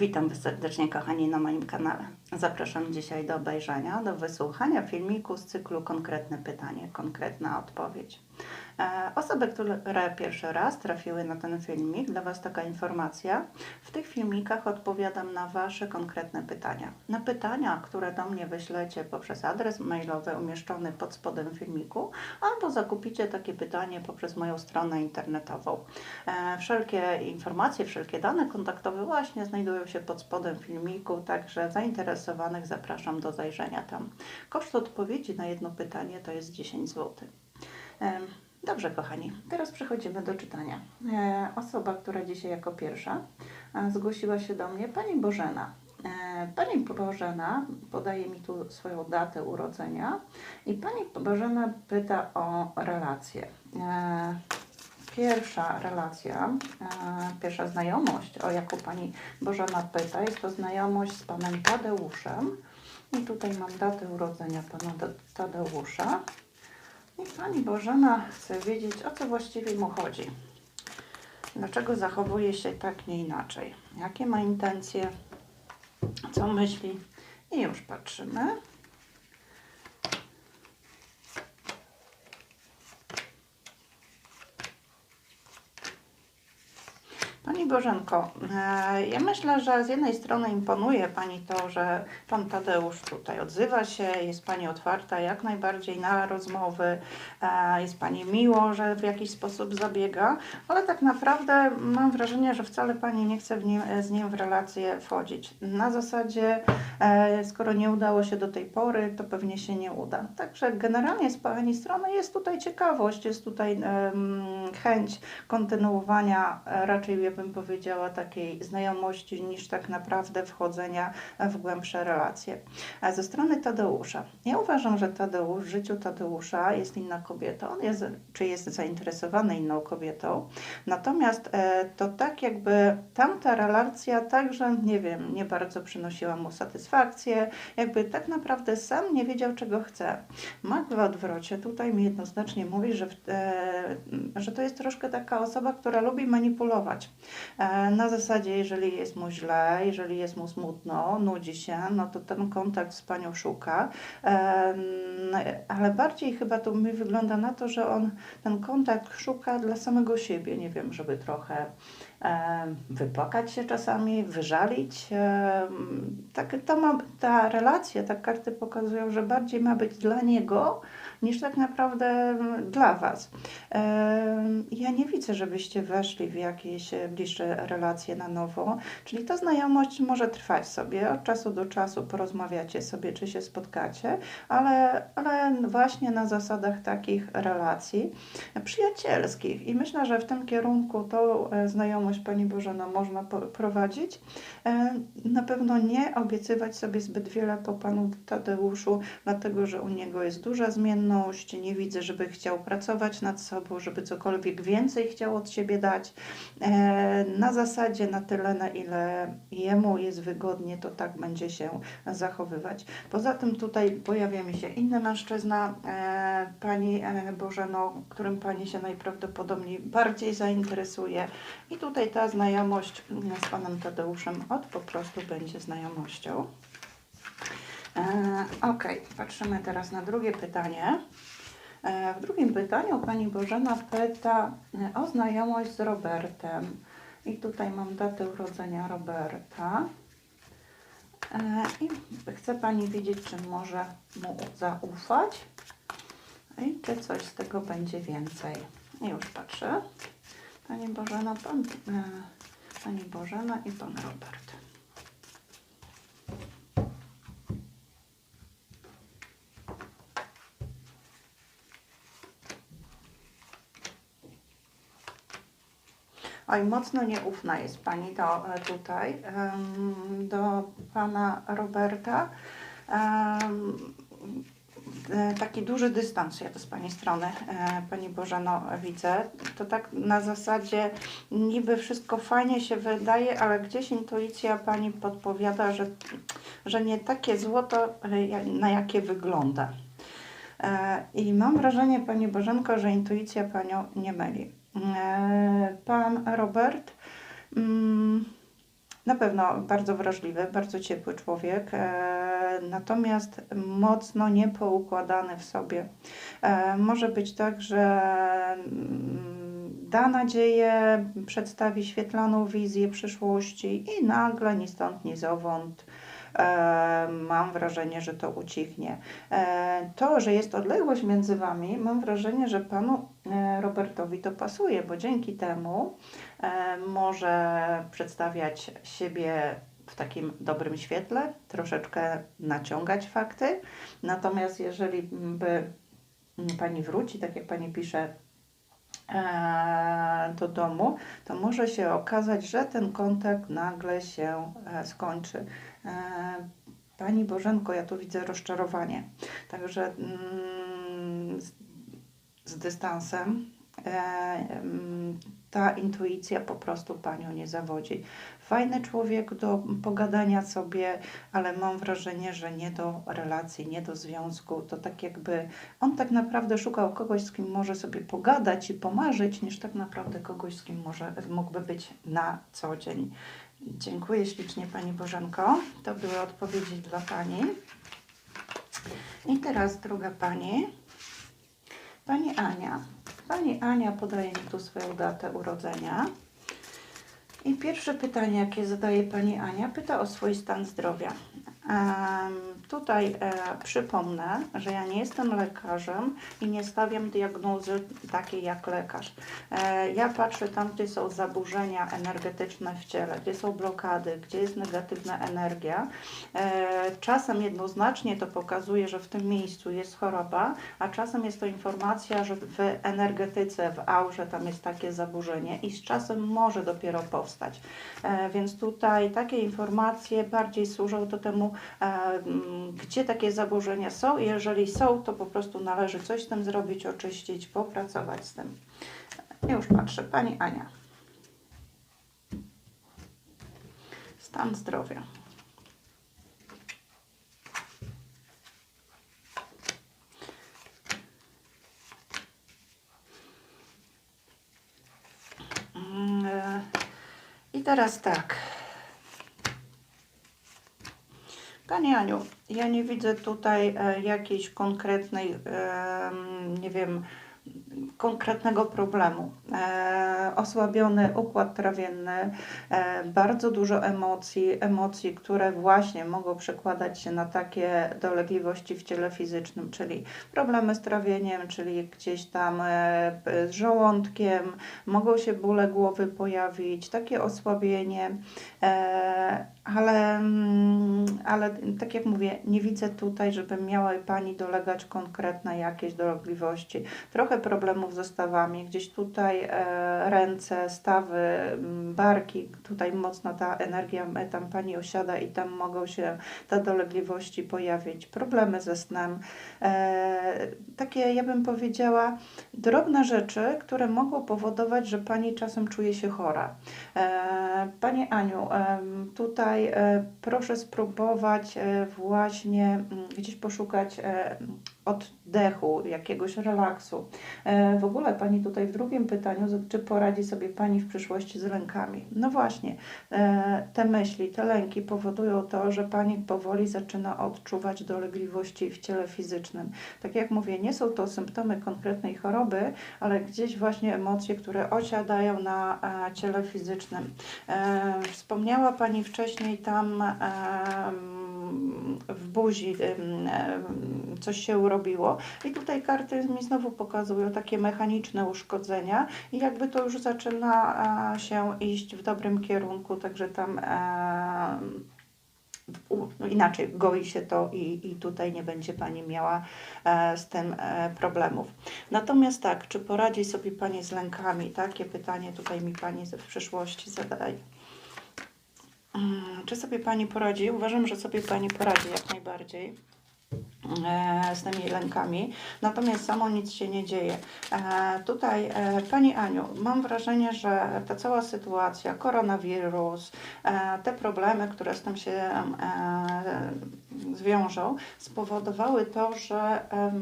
Witam serdecznie kochani na moim kanale. Zapraszam dzisiaj do obejrzenia, do wysłuchania filmiku z cyklu Konkretne pytanie, konkretna odpowiedź. E, Osoby, które pierwszy raz trafiły na ten filmik, dla Was taka informacja. W tych filmikach odpowiadam na Wasze konkretne pytania. Na pytania, które do mnie wyślecie poprzez adres mailowy umieszczony pod spodem filmiku, albo zakupicie takie pytanie poprzez moją stronę internetową. E, Wszelkie informacje, wszelkie dane kontaktowe właśnie znajdują się pod spodem filmiku, także zainteresowanych zapraszam do zajrzenia tam. Koszt odpowiedzi na jedno pytanie to jest 10 zł. Dobrze, kochani, teraz przechodzimy do czytania. E, Osoba, która dzisiaj jako pierwsza e, zgłosiła się do mnie, Pani Bożena. E, Pani Bożena podaje mi tu swoją datę urodzenia i Pani Bożena pyta o relację. Pierwsza relacja, e, pierwsza znajomość, o jaką Pani Bożena pyta, jest to znajomość z Panem Tadeuszem. I tutaj mam datę urodzenia Pana Tadeusza. I Pani Bożena chce wiedzieć, o co właściwie mu chodzi. Dlaczego zachowuje się tak, nie inaczej? Jakie ma intencje? Co myśli? I już patrzymy. Bożenko, e, ja myślę, że z jednej strony imponuje Pani to, że Pan Tadeusz tutaj odzywa się, jest Pani otwarta jak najbardziej na rozmowy, e, jest Pani miło, że w jakiś sposób zabiega, ale tak naprawdę mam wrażenie, że wcale Pani nie chce nim, z nim w relację wchodzić. Na zasadzie, e, skoro nie udało się do tej pory, to pewnie się nie uda. Także generalnie z Pani strony jest tutaj ciekawość, jest tutaj chęć kontynuowania raczej, ja bym powiedziała, takiej znajomości niż tak naprawdę wchodzenia w głębsze relacje. A ze strony Tadeusza. Ja uważam, że Tadeusz, w życiu Tadeusza jest inna kobieta. On jest, czy jest zainteresowany inną kobietą. Natomiast e, to tak jakby tamta relacja także, nie wiem, nie bardzo przynosiła mu satysfakcję. Jakby tak naprawdę sam nie wiedział, czego chce. Mak w odwrocie tutaj mi jednoznacznie mówi, że, e, że to jest troszkę taka osoba, która lubi manipulować. E, na zasadzie, jeżeli jest mu źle, jeżeli jest mu smutno, nudzi się, no to ten kontakt z panią szuka. E, ale bardziej chyba to mi wygląda na to, że on ten kontakt szuka dla samego siebie. Nie wiem, żeby trochę e, wypłakać się czasami, wyżalić. Tak, to ma, ta relacja, tak karty pokazują, że bardziej ma być dla niego, niż tak naprawdę mm, dla Was. Ja nie widzę, żebyście weszli w jakieś e, bliższe relacje na nowo, czyli ta znajomość może trwać sobie, od czasu do czasu porozmawiacie sobie, czy się spotkacie, ale, ale właśnie na zasadach takich relacji przyjacielskich i myślę, że w tym kierunku tą e, znajomość Pani Bożena można prowadzić. Na pewno nie obiecywać sobie zbyt wiele po Panu Tadeuszu, dlatego że u niego jest duża zmienność, nie widzę, żeby chciał pracować nad sobą, żeby cokolwiek więcej chciał od siebie dać. E, Na zasadzie na tyle, na ile jemu jest wygodnie, to tak będzie się zachowywać. Poza tym tutaj pojawia mi się inny mężczyzna, e, Pani e, Bożeno, którym Pani się najprawdopodobniej bardziej zainteresuje. I tutaj ta znajomość mm, z Panem Tadeuszem od po prostu będzie znajomością. E, ok, patrzymy teraz na drugie pytanie. E, w drugim pytaniu Pani Bożena pyta e, o znajomość z Robertem. I tutaj mam datę urodzenia Roberta. I chce Pani wiedzieć, czy może mu zaufać i czy coś z tego będzie więcej. I już patrzę. Pani Bożena, pan, Pani Bożena i Pan Robert. Oj, mocno nieufna jest Pani do, e, tutaj, do Pana Roberta. E, taki duży dystans ja to z Pani strony, e, Pani Bożeno, widzę. To tak na zasadzie niby wszystko fajnie się wydaje, ale gdzieś intuicja Pani podpowiada, że, że nie takie złoto, na jakie wygląda. I mam wrażenie, Pani Bożenko, że intuicja Panią nie myli. E, Pan Robert mm, Na pewno bardzo wrażliwy, bardzo ciepły człowiek, e, natomiast mocno niepoukładany w sobie. E, może być tak, że mm, da nadzieję, przedstawi świetlaną wizję przyszłości i nagle ni stąd, ni zowąd mam wrażenie, że to ucichnie. E, to, że jest odległość między Wami, mam wrażenie, że Panu e, Robertowi to pasuje, bo dzięki temu e, może przedstawiać siebie w takim dobrym świetle, troszeczkę naciągać fakty. Natomiast jeżeli by Pani wróci, tak jak Pani pisze, e, do domu, to może się okazać, że ten kontakt nagle się e, skończy. E, Pani Bożenko, ja tu widzę rozczarowanie. Także mm, z, dystansem e, mm, ta intuicja po prostu Panią nie zawodzi. Fajny człowiek do pogadania sobie, ale mam wrażenie, że nie do relacji, nie do związku. To tak jakby on tak naprawdę szukał kogoś, z kim może sobie pogadać i pomarzyć, niż tak naprawdę kogoś, z kim może, mógłby być na co dzień. Dziękuję ślicznie Pani Bożenko. To były odpowiedzi dla Pani. I teraz druga Pani. Pani Ania. Pani Ania podaje mi tu swoją datę urodzenia. I pierwsze pytanie, jakie zadaje Pani Ania, pyta o swój stan zdrowia. Tutaj e, przypomnę, że ja nie jestem lekarzem i nie stawiam diagnozy takiej jak lekarz. E, ja patrzę tam, gdzie są zaburzenia energetyczne w ciele, gdzie są blokady, gdzie jest negatywna energia. E, czasem jednoznacznie to pokazuje, że w tym miejscu jest choroba, a czasem jest to informacja, że w energetyce, w aurze tam jest takie zaburzenie i z czasem może dopiero powstać. Więc tutaj takie informacje bardziej służą do temu, e, m, gdzie takie zaburzenia są. Jeżeli są, to po prostu należy coś z tym zrobić, oczyścić, popracować z tym. Już patrzę, Pani Ania. Stan zdrowia. Mm, e, I teraz tak. Pani Aniu, ja nie widzę tutaj e, jakiejś konkretnej, nie wiem, konkretnego problemu. E, osłabiony układ trawienny, e, bardzo dużo emocji, emocji, które właśnie mogą przekładać się na takie dolegliwości w ciele fizycznym, czyli problemy z trawieniem, czyli gdzieś tam e, z żołądkiem, mogą się bóle głowy pojawić, takie osłabienie, ale, mm, ale tak jak mówię, nie widzę tutaj, żeby miała Pani dolegać konkretne jakieś dolegliwości. Trochę problemów ze stawami, gdzieś tutaj e, ręce, stawy, barki, tutaj mocno ta energia tam Pani osiada i tam mogą się te dolegliwości pojawić. Problemy ze snem, e, takie ja bym powiedziała drobne rzeczy, które mogą powodować, że Pani czasem czuje się chora. E, Pani Aniu, tutaj proszę spróbować właśnie mm, gdzieś poszukać e, oddechu, jakiegoś relaksu. E, W ogóle Pani tutaj w drugim pytaniu, czy poradzi sobie Pani w przyszłości z lękami? No właśnie, e, te myśli, te lęki powodują to, że Pani powoli zaczyna odczuwać dolegliwości w ciele fizycznym. Tak jak mówię, nie są to symptomy konkretnej choroby, ale gdzieś właśnie emocje, które osiadają na e, ciele fizycznym. Wspomniała Pani wcześniej tam w buzi coś się urobiło i tutaj karty mi znowu pokazują takie mechaniczne uszkodzenia i jakby to już zaczyna e, się iść w dobrym kierunku, także tam u- no inaczej goi się to i, i tutaj nie będzie Pani miała e, z tym e, problemów. Natomiast tak, czy poradzi sobie Pani z lękami? Takie pytanie tutaj mi Pani w przyszłości zadaje. Mm, Czy sobie Pani poradzi? Uważam, że sobie Pani poradzi jak najbardziej e, z tymi lękami, natomiast samo nic się nie dzieje. E, tutaj, e, Pani Aniu, mam wrażenie, że ta cała sytuacja, koronawirus, e, te problemy, które z tym się e, zwiążą, spowodowały to, że e,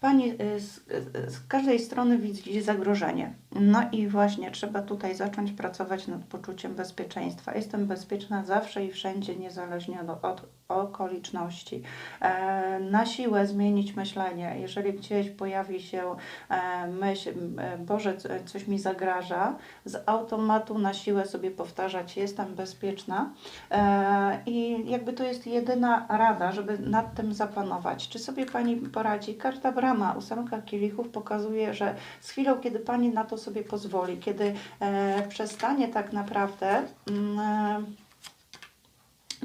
Pani y, z, z każdej strony widzi zagrożenie. No i właśnie trzeba tutaj zacząć pracować nad poczuciem bezpieczeństwa. Jestem bezpieczna zawsze i wszędzie, niezależnie od, od okoliczności. E, na siłę zmienić myślenie. Jeżeli gdzieś pojawi się e, myśl, e, Boże, co- coś mi zagraża, z automatu na siłę sobie powtarzać, jestem bezpieczna. E, I jakby to jest jedyna rada, żeby nad tym zapanować. Czy sobie Pani poradzi? Karta Brama, ósemka kielichów pokazuje, że z chwilą, kiedy Pani na to sobie pozwoli, kiedy e, przestanie tak naprawdę mm, e,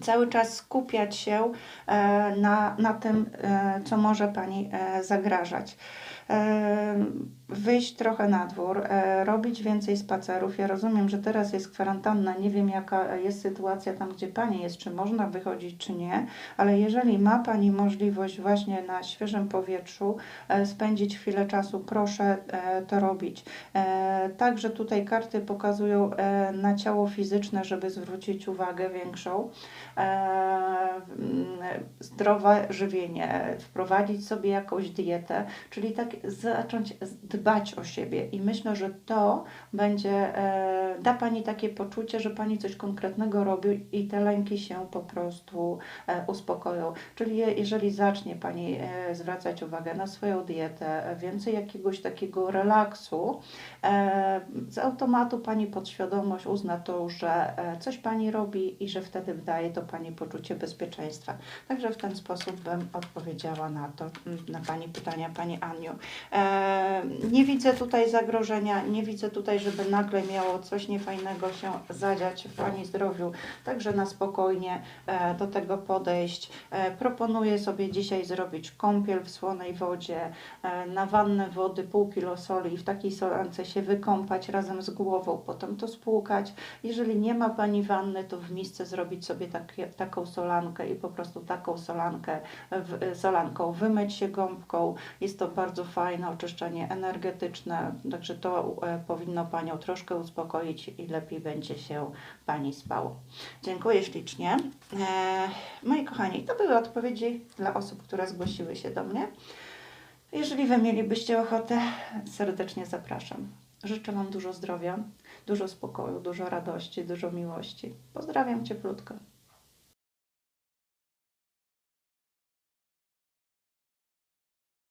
cały czas skupiać się e, na, na tym, e, co może Pani e, zagrażać. Wyjść trochę na dwór, robić więcej spacerów. Ja rozumiem, że teraz jest kwarantanna, nie wiem jaka jest sytuacja tam, gdzie Pani jest, czy można wychodzić, czy nie, ale jeżeli ma Pani możliwość właśnie na świeżym powietrzu spędzić chwilę czasu, proszę to robić. Także tutaj karty pokazują na ciało fizyczne, żeby zwrócić uwagę większą. E, Zdrowe żywienie, wprowadzić sobie jakąś dietę, czyli tak zacząć dbać o siebie i myślę, że to będzie, e, da Pani takie poczucie, że Pani coś konkretnego robi i te lęki się po prostu e, uspokoją. Czyli je- jeżeli zacznie Pani zwracać uwagę na swoją dietę, więcej jakiegoś takiego relaksu, z automatu Pani podświadomość uzna to, że coś Pani robi i że wtedy to Pani poczucie bezpieczeństwa. Także w ten sposób bym odpowiedziała na to, na Pani pytania, Pani Aniu. E, nie widzę tutaj zagrożenia, nie widzę tutaj, żeby nagle miało coś niefajnego się zadziać w Pani zdrowiu. Także na spokojnie e, do tego podejść. E, proponuję sobie dzisiaj zrobić kąpiel w słonej wodzie, e, na wannę wody pół kilo soli i w takiej solance się wykąpać razem z głową, potem to spłukać. Jeżeli nie ma Pani wanny, to w misce zrobić sobie takie, taką solankę i po prostu taką solankę w, solanką wymyć się gąbką. Jest to bardzo fajne oczyszczenie energetyczne, także to e, powinno Panią troszkę uspokoić i lepiej będzie się Pani spało. Dziękuję ślicznie. E, moi kochani, to były odpowiedzi dla osób, które zgłosiły się do mnie. Jeżeli Wy mielibyście ochotę, serdecznie zapraszam. Życzę Wam dużo zdrowia, dużo spokoju, dużo radości, dużo miłości. Pozdrawiam cieplutko.